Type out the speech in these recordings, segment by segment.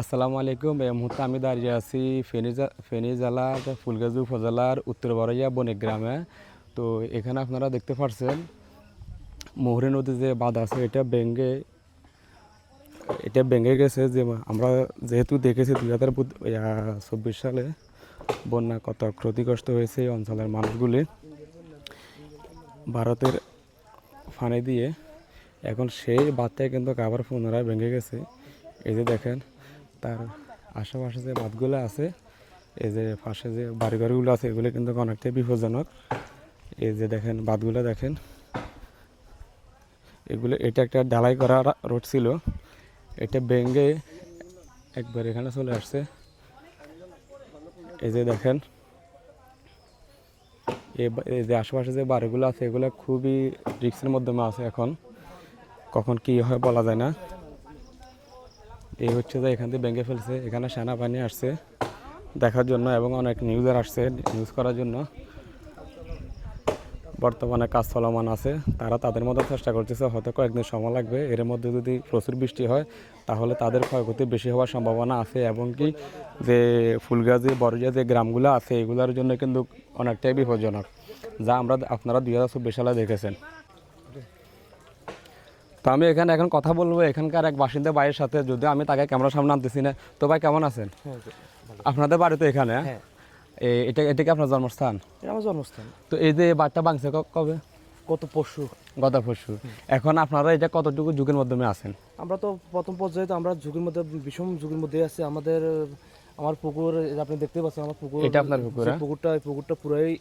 আসসালামু আলাইকুম। এই মুহূর্তে আমি দাঁড়িয়ে আছি ফেনী জা- ফেনী জেলার ফুলগাজী উপজেলার উত্তর বড়াইয়া বণিক গ্রামে। তো এখানে আপনারা দেখতে পাচ্ছেন মোহরী নদী যে বাঁধ আছে, এটা ভেঙে এটা ভেঙে গেছে। যে আমরা যেহেতু দেখেছি দুই হাজার চব্বিশ সালে বন্যা কত ক্ষতিগ্রস্ত হয়েছে এই অঞ্চলের মানুষগুলি। ভারতের ফানে দিয়ে এখন সেই বাঁধটাই কিন্তু আবার পুনরায় ভেঙে গেছে। এই যে দেখেন তার আশেপাশে যে বাঁধগুলো আছে, এই যে পাশে যে বাড়িঘরগুলো আছে, এগুলো কিন্তু অনেকটাই বিপজ্জনক। এই যে দেখেন, বাঁধগুলো দেখেন। এগুলো, এটা একটা ঢালাই করা রোড ছিল। এটা ভেঙে একবার এখানে চলে আসছে। এই যে দেখেন এই যে আশেপাশে যে বাড়িগুলো আছে, এগুলো খুবই রিক্সের মাধ্যমে আছে এখন। কখন কি হয় বলা যায় না। এই হচ্ছে যে এখান থেকে ভেঙে ফেলছে। এখানে সেনাবাহিনী আসছে দেখার জন্য এবং অনেক নিউজার আসছে নিউজ করার জন্য। বর্তমানে কাজ চলমান আছে। তারা তাদের মতো চেষ্টা করতেছে, হয়তো কয়েকদিন সময় লাগবে। এর মধ্যে যদি প্রচুর বৃষ্টি হয়, তাহলে তাদের ক্ষয়ক্ষতি বেশি হওয়ার সম্ভাবনা আছে এবং কি যে ফুলগাজি বড়িয়া যে গ্রামগুলো আছে, এগুলোর জন্য কিন্তু অনেকটাই বিপজ্জনক, যা আমরা আপনারা দুই হাজার চব্বিশ সালে দেখেছেন। তো আমি এখানে এখন কথা বলব এখানকার এক বাসিন্দা ভাইয়ের সাথে যদিও আমি তাকে ক্যামেরার সামনে আনতেছি না। তো ভাই কেমন আছেন? আপনাদের বাড়ি তো এখানে? হ্যাঁ। এটা এটা কি আপনার জন্মস্থান? আমার জন্মস্থান। তো এই যে বাড়িটা ক- কবে? গত পরশু। এখন আপনারা এটা কতটুকু যুগের মাধ্যমে আছেন? আমরা তো প্রথম পর্যায়ে তো আমরা ঝুঁকির মধ্যে বিষম ঝুঁকির মধ্যে আছি। আমাদের আমার পুকুর আপনি দেখতে পাচ্ছেন আমার পুকুর এটা আপনার পুকুর, হ্যাঁ? পুকুরটা পুকুরটা পুরাই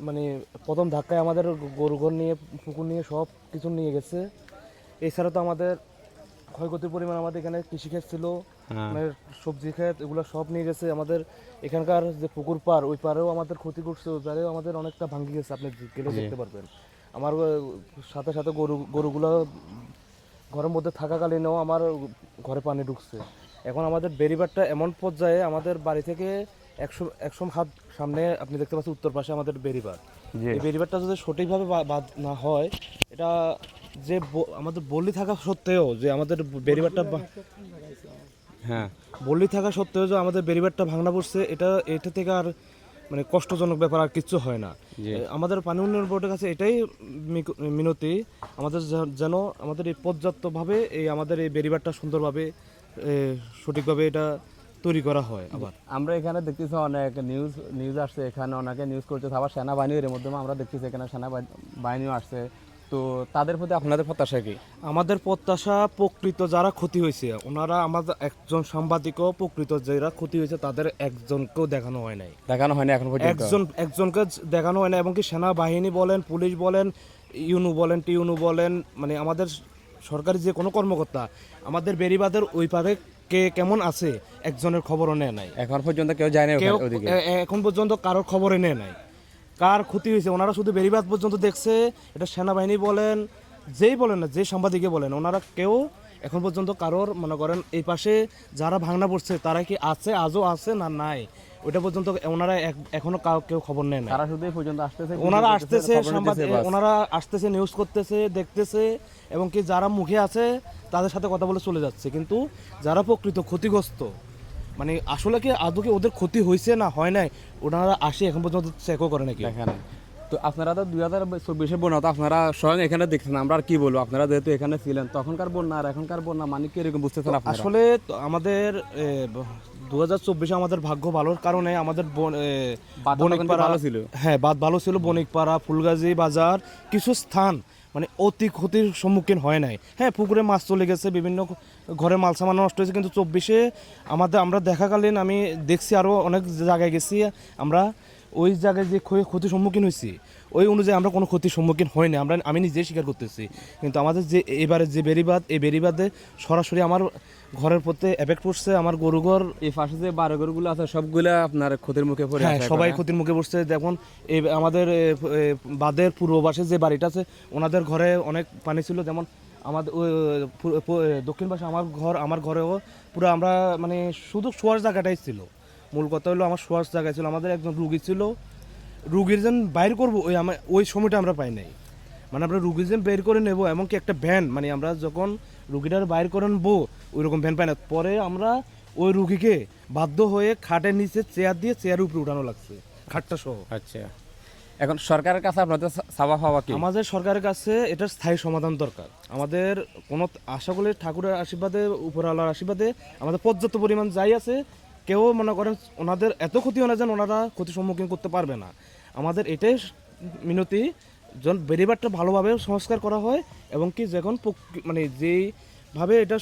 মানে প্রথম ধাক্কায় আমাদের গরু ঘর নিয়ে পুকুর নিয়ে সব কিছু নিয়ে গেছে। এছাড়া তো আমাদের ক্ষয়ক্ষতির পরিমাণ আমাদের এখানে কৃষিক্ষেত ছিল হ্যাঁ। মানে সবজি ক্ষেত এগুলো সব নিয়ে গেছে। আমাদের এখানকার যে পুকুর পার ওই পারেও আমাদের ক্ষতি করছে ওই পারেও আমাদের অনেকটা ভাঙ্গি গেছে আপনি গেলে দেখতে পারবেন। আমার সাথে সাথে গরু গরুগুলো ঘরের মধ্যে থাকাকালীনও আমার ঘরে পানি ঢুকছে। এখন আমাদের বেরিবারটা এমন পর্যায়ে আমাদের বাড়ি থেকে একশো একশো হাত সামনে আপনি দেখতে পাচ্ছেন উত্তর পাশে আমাদের বেরিবার এই বেরিবারটা যদি সঠিকভাবে বাদ না হয় এটা যে আমাদের বললি থাকা সত্ত্বেও যে আমাদের বেরিবারটা হ্যাঁ বললি থাকা সত্ত্বেও যে আমাদের বেরিবারটা ভাঙনা পড়ছে এটা এটা থেকে আর মানে কষ্টজনক ব্যাপার আর কিছু হয় না। আমাদের পানি উন্নয়ন বোর্ডের কাছে এটাই মিনতি আমাদের যেন আমাদের এই পর্যাপ্তভাবে এই আমাদের এই বেরিবারটা সুন্দরভাবে সঠিকভাবে এটা তৈরি করা হয় আবার। আমরা এখানে দেখতেছি অনেক নিউজ নিউজ আসছে এখানে অনেকে নিউজ করছে আবার সেনাবাহিনী এর মধ্যে আমরা দেখতেছি এখানে সেনাবাহিনীও আসছে। তো তাদের প্রতি আপনাদের প্রত্যাশা কি? আমাদের প্রত্যাশা প্রকৃত যারা ক্ষতি হয়েছে ওনারা আমাদের একজন সাংবাদিকও প্রকৃত যারা ক্ষতি হয়েছে তাদের একজনকেও দেখানো হয় নাই। দেখানো হয়নি এখন পর্যন্ত? একজন একজনকে দেখানো হয় না এবং কি সেনাবাহিনী বলেন পুলিশ বলেন ইউনু বলেন টিউনু বলেন মানে আমাদের সরকারি যে কোনো কর্মকর্তা আমাদের বেরিবাদের ওই পারে কে কেমন আছে একজনের খবরও নেয় নাই। এখন পর্যন্ত কেউ যায় না এখন পর্যন্ত কারোর খবরে নেয় নাই। কার ক্ষতি হয়েছে? ওনারা শুধু বেরিবাদ পর্যন্ত দেখছে এটা সেনাবাহিনী বলেন যেই বলেন না যে সাংবাদিকে বলেন ওনারা কেউ এখন পর্যন্ত কারোর মনে করেন এই পাশে যারা ভাঙনা পড়ছে তারা কি আছে আজও আছে না নাই? ওইটা পর্যন্ত ওনারা এখনও কাউ- কেউ খবর নেয় না তারা শুধু পর্যন্ত আসতেছে ওনারা আসতেছে সাংবাদিক ওনারা আসতেছে নিউজ করতেছে দেখতেছে এবং কি যারা মুখে আছে তাদের সাথে কথা বলে চলে যাচ্ছে। কিন্তু যারা প্রকৃত ক্ষতিগ্রস্ত মানে আসলে কি আদৌ কি ওদের ক্ষতি হয়েছে না হয় নাই? ওনারা আসে এখন পর্যন্ত চেকও করে নাকি দেখেন তো আপনারা তো দুই হাজার চব্বিশে বন্যা তো আপনারা স্বয়ং এখানে দেখছেন আমরা আর কি বলব? আপনারা যেহেতু এখানে ছিলেন তখনকার বন্যা আর এখনকার বন্যা মানে কি এরকম বুঝতেছেন আপনারা? আসলে আমাদের দু হাজার চব্বিশে আমাদের ভাগ্য ভালোর কারণে আমাদের বন- এ, বাতাসও কিন্তু বণিকপাড়া- ভালো ছিল। হ্যাঁ বাদ ভালো ছিল বনিকপাড়া ফুলগাজী বাজার কিছু স্থান মানে অতি ক্ষতির সম্মুখীন হয় নাই। হ্যাঁ পুকুরে মাছ চলে গেছে, বিভিন্ন ঘরে মাল সামান নষ্ট হয়েছে, কিন্তু চব্বিশে আমাদের, আমরা দেখাকালীন আমি দেখছি আরও অনেক জায়গায় গেছি, আমরা ওই জায়গায় যে ক্ষয়- ক্ষতির সম্মুখীন হয়েছি, ওই অনুযায়ী আমরা কোনো ক্ষতির সম্মুখীন হইনি আমরা, আমি নিজেই স্বীকার করতেছি। কিন্তু আমাদের যে, এবারে যে বেরিবাদ এই বেরিবাদে সরাসরি আমার ঘরের প্রতি এফেক্ট পড়ছে আমার গরু ঘর। এই পাশে যে বারোঘরগুলো আছে সবগুলো আপনার ক্ষতির মুখে পড়ে হ্যাঁ সবাই ক্ষতির মুখে পড়ছে। দেখুন এই আমাদের বাঁধের পূর্ব পাশে যে বাড়িটা আছে ওনাদের ঘরে অনেক পানি ছিল। যেমন আমাদের দক্ষিণ পাশে আমার ঘর আমার ঘরেও পুরো আমরা মানে শুধু শোয়ার জায়গাটাই ছিল। মূল কথা হলো আমার শোয়ার জায়গা ছিল। আমাদের একজন রুগী ছিল। রুগীর যেন বাইর করব ওই আমার ওই সময়টা আমরা পাই নাই। মানে আমরা রুগী যেন বের করে নেব এমনকি একটা ভ্যান মানে আমরা যখন রুগীটার বাইর করে নেব ওই রকম ভ্যান পাই না। পরে আমরা ওই রুগীকে বাধ্য হয়ে খাটের নিচে চেয়ার দিয়ে চেয়ারের উপরে উঠানো লাগছে খাটটা সহ। আচ্ছা। এখন সরকারের কাছে আপনাদের সাবা পাওয়া কি? আমাদের সরকারের কাছে এটার স্থায়ী সমাধান দরকার। আমাদের কোনো আশা করি ঠাকুরের আশীর্বাদে উপরওয়ালার আশীর্বাদে আমাদের পর্যাপ্ত পরিমাণ যাই আছে কেউ মনে করেন ওনাদের এত ক্ষতি হয় না যেন ওনারা ক্ষতির সম্মুখীন করতে পারবে না। আমাদের এটাই মিনতি যখন বেরিবারটা ভালোভাবে সংস্কার করা হয় এবং কি যখন মানে যেইভাবে এটা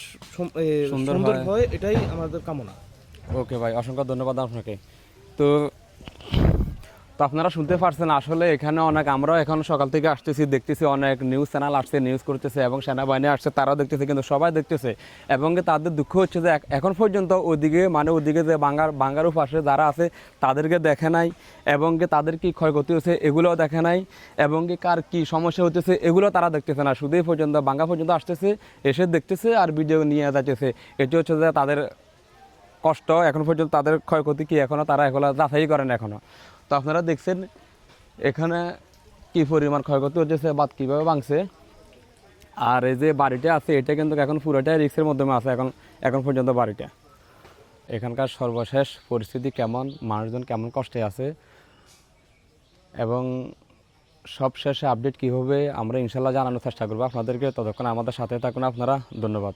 সুন্দর হয়। হয় এটাই আমাদের কামনা ওকে ভাই অসংখ্য ধন্যবাদ আপনাকে তো তো আপনারা শুনতে পারছেন, আসলে এখানে অনেক, আমরাও এখন সকাল থেকে আসতেছি, দেখতেছি অনেক নিউজ চ্যানেল আসছে, নিউজ করতেছে এবং সেনাবাহিনী আসছে, তারাও দেখতেছে, কিন্তু সবাই দেখতেছে। এবং তাদের দুঃখ হচ্ছে যে এখন পর্যন্ত ওদিকে মানে ওদিকে যে বাঙ্গার, বাঙ্গারু পাশে যারা আছে, তাদেরকে দেখে নাই। এবং তাদের কি ক্ষয়ক্ষতি হচ্ছে, এগুলোও দেখে নাই। এবং কার কি সমস্যা হতেছে এগুলো তারা দেখতেছে না। শুধুই পর্যন্ত, বাঙ্গা পর্যন্ত আসতেছে, এসে দেখতেছে আর ভিডিও নিয়ে যাচ্ছে এটি হচ্ছে যে তাদের কষ্ট, এখন পর্যন্ত তাদের ক্ষয়ক্ষতি কি এখনও তারা এখনও যাচাই করেন এখনও। তো আপনারা দেখছেন এখানে কি পরিমাণ ক্ষয়ক্ষতি হচ্ছে বাদ কীভাবে ভাঙছে। আর এই যে বাড়িটা আছে, এটা কিন্তু এখন পুরোটাই রিক্সের মাধ্যমে আছে, এখন এখন পর্যন্ত বাড়িটা। এখানকার সর্বশেষ পরিস্থিতি কেমন, মানুষজন কেমন কষ্টে আছে, এবং সব শেষে আপডেট কী হবে আমরা ইনশাল্লাহ জানানোর চেষ্টা করব। আপনাদেরকে ততক্ষণ আমাদের সাথে থাকুন আপনারা, ধন্যবাদ।